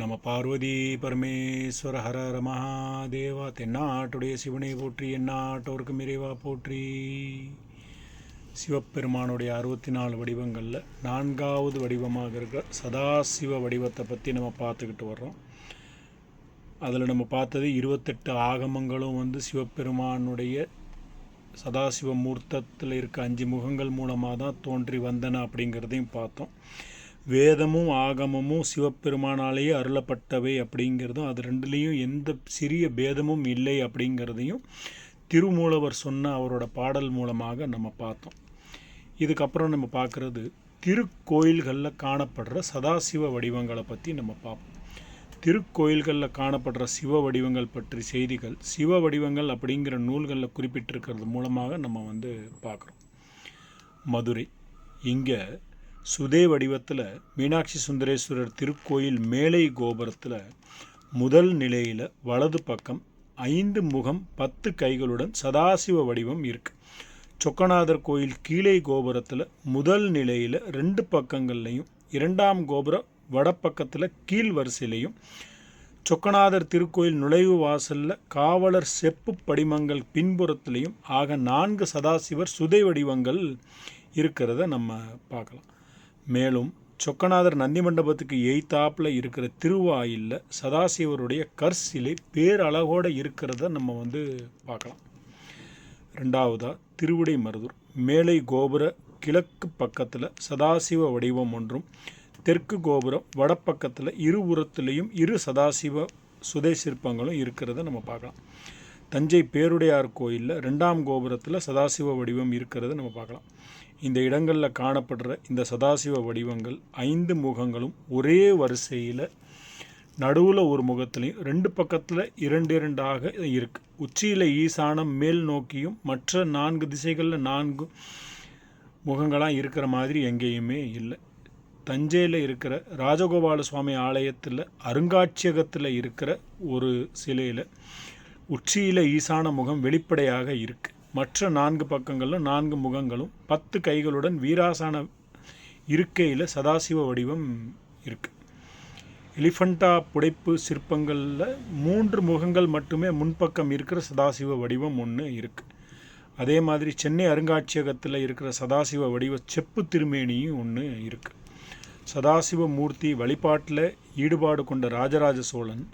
நம பார்வதி பரமேஸ்வர ஹர ஹர மகாதேவா தென்னாட்டுடைய சிவனை போற்றி எந்நாட்டோருக்கும் இறைவா போற்றி. சிவபெருமானுடைய அறுபத்தி நாலு வடிவங்களில் நான்காவது வடிவமாக இருக்கிற சதாசிவ வடிவத்தை பற்றி நம்ம பார்த்துக்கிட்டு வர்றோம். அதில் நம்ம பார்த்தது இருபத்தெட்டு ஆகமங்களும் வந்து சிவபெருமானுடைய சதாசிவ மூர்த்தத்தில் இருக்க அஞ்சு முகங்கள் மூலமாக தான் தோன்றி வந்தன அப்படிங்கிறதையும் பார்த்தோம். வேதமும் ஆகமமும் சிவபெருமானாலேயே அருளப்பட்டவை அப்படிங்கிறதும் அது ரெண்டுலேயும் எந்த சிறிய பேதமும் இல்லை அப்படிங்கிறதையும் திருமூலவர் சொன்ன அவரோட பாடல் மூலமாக நம்ம பார்த்தோம். இதுக்கப்புறம் நம்ம பார்க்குறது திருக்கோயில்களில் காணப்படுற சதாசிவ வடிவங்களை பற்றி நம்ம பார்ப்போம். திருக்கோயில்களில் காணப்படுற சிவ வடிவங்கள் பற்றி செய்திகள் சிவ வடிவங்கள் அப்படிங்கிற நூல்களில் குறிப்பிட்டிருக்கிறது மூலமாக நம்ம வந்து பார்க்குறோம். மதுரை இங்கே சுதே வடிவத்தில் மீனாட்சி சுந்தரேஸ்வரர் திருக்கோயில் மேலை கோபுரத்தில் முதல் நிலையில் வலது பக்கம் ஐந்து முகம் பத்து கைகளுடன் சதாசிவ வடிவம் இருக்குது சொக்கநாதர் கோயில் கீழே கோபுரத்தில் முதல் நிலையில் ரெண்டு பக்கங்கள்லையும் இரண்டாம் கோபுரம் வடப்பக்கத்தில் கீழ் வரிசையிலையும் சொக்கநாதர் திருக்கோயில் நுழைவு வாசலில் காவலர் செப்பு படிமங்கள் பின்புறத்திலையும் ஆக நான்கு சதாசிவர் சுதை வடிவங்கள் இருக்கிறத நம்ம பார்க்கலாம். மேலும் சொக்கநாதர் நந்தி மண்டபத்துக்கு எய்த்தாப்பில் இருக்கிற திருவாயிலில் சதாசிவருடைய கற்சிலை பேரழகோடு இருக்கிறத நம்ம வந்து பார்க்கலாம். ரெண்டாவதாக திருவிடை மருதூர். மேலை கோபுர கிழக்கு பக்கத்தில் சதாசிவ வடிவம் ஒன்றும் தெற்கு கோபுரம் வடப்பக்கத்தில் இருபுறத்துலேயும் இரு சதாசிவ சுதை சிற்பங்களும் இருக்கிறத நம்ம பார்க்கலாம். தஞ்சை பேருடையார் கோயிலில் ரெண்டாம் கோபுரத்தில் சதாசிவ வடிவம் இருக்கிறத நம்ம பார்க்கலாம். இந்த இடங்களில் காணப்படுற இந்த சதாசிவ வடிவங்கள் ஐந்து முகங்களும் ஒரே வரிசையில் நடுவில் ஒரு முகத்துலையும் ரெண்டு பக்கத்தில் இரண்டு இரண்டாக இருக்குது உச்சியில் ஈசானம் மேல் நோக்கியும் மற்ற நான்கு திசைகளில் நான்கு முகங்களாக இருக்கிற மாதிரி எங்கேயுமே இல்லை. தஞ்சையில் இருக்கிற ராஜகோபால சுவாமி ஆலயத்தில் அருங்காட்சியகத்தில் இருக்கிற ஒரு சிலையில் உச்சியில் ஈசான முகம் வெளிப்படையாக இருக்குது மற்ற நான்கு பக்கங்களும் நான்கு முகங்களும் பத்து கைகளுடன் வீராசான இருக்கையில் சதாசிவ வடிவம் இருக்குது எலிஃபண்டா புடைப்பு சிற்பங்களில் மூன்று முகங்கள் மட்டுமே முன்பக்கம் இருக்கிற சதாசிவ வடிவம் ஒன்று இருக்குது அதே மாதிரி சென்னை அருங்காட்சியகத்தில் இருக்கிற சதாசிவ வடிவ செப்பு திருமேனியும் ஒன்று இருக்குது சதாசிவ மூர்த்தி வழிபாட்டில் ஈடுபாடு கொண்ட ராஜராஜ சோழன்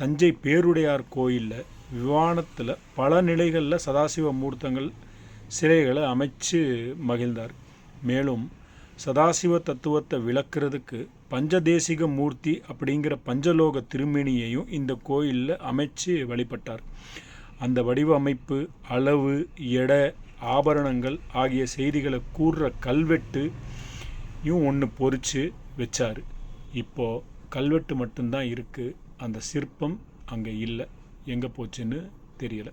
தஞ்சை பேருடையார் கோயிலில் விமானத்தில் பல நிலைகளில் சதாசிவ மூர்த்தங்கள் சிலைகளை அமைச்சு மகிழ்ந்தார். மேலும் சதாசிவ தத்துவத்தை விளக்குறதுக்கு பஞ்சதேசிக மூர்த்தி அப்படிங்கிற பஞ்சலோக திருமேனியையும் இந்த கோயிலில் அமைச்சு வழிபட்டார். அந்த வடிவமைப்பு அளவு எடை ஆபரணங்கள் ஆகிய செய்திகளை கூறுற கல்வெட்டுயும் ஒன்று பொறிச்சு வச்சார். இப்போது கல்வெட்டு மட்டும்தான் இருக்குது அந்த சிற்பம் அங்கே இல்லை. எங்கே போச்சுன்னு தெரியல.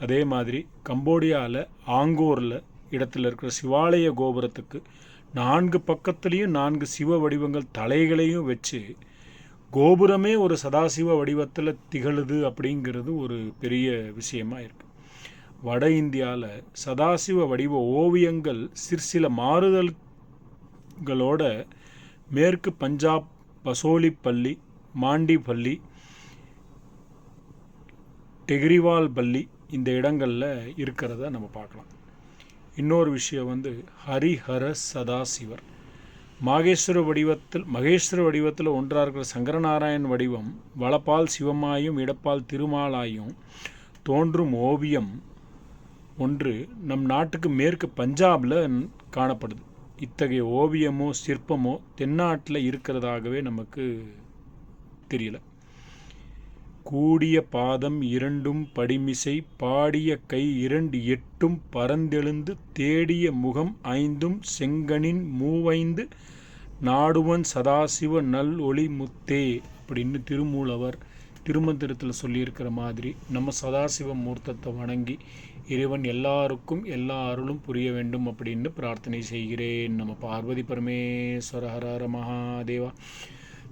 அதே மாதிரி கம்போடியாவில் ஆங்கூரில் இடத்துல இருக்கிற சிவாலய கோபுரத்துக்கு நான்கு பக்கத்துலேயும் நான்கு சிவ வடிவங்கள் தலைகளையும் வச்சு கோபுரமே ஒரு சதாசிவ வடிவத்தில் திகழுது அப்படிங்கிறது ஒரு பெரிய விஷயமா இருக்குது வட இந்தியாவில் சதாசிவ வடிவ ஓவியங்கள் சிற்சில மாறுதல்களோட மேற்கு பஞ்சாப் பசோலிப்பள்ளி மாண்டிப்பள்ளி டெகிரிவால் பள்ளி இந்த இடங்களில் இருக்கிறத நம்ம பார்க்கலாம். இன்னொரு விஷயம் வந்து ஹரிஹர சதாசிவர். மாகேஸ்வர வடிவத்தில் மகேஸ்வர வடிவத்தில் ஒன்றாக இருக்கிற சங்கரநாராயண் வடிவம் வளப்பால் சிவமாயும் இடப்பால் திருமாலாயும் தோன்றும் ஓவியம் ஒன்று நம் நாட்டுக்கு மேற்கு பஞ்சாபில் காணப்படுது. இத்தகைய ஓவியமோ சிற்பமோ தென்னாட்டில் இருக்கிறதாகவே நமக்கு தெரியல. கூடிய பாதம் இரண்டும் படிமிசை பாடிய கை இரண்டு எட்டும் பரந்தெழுந்து தேடிய முகம் ஐந்தும் செங்கனின் மூவைந்து நாடுவன் சதாசிவ நல் ஒளி முத்தே அப்படின்னு திருமூலவர் திருமந்திரத்தில் சொல்லியிருக்கிற மாதிரி நம்ம சதாசிவ மூர்த்தத்தை வணங்கி இறைவன் எல்லாருக்கும் எல்லா அருளும் புரிய வேண்டும் அப்படின்னு பிரார்த்தனை செய்கிறேன். நம்ம பார்வதி பரமேஸ்வர ஹர மகாதேவா.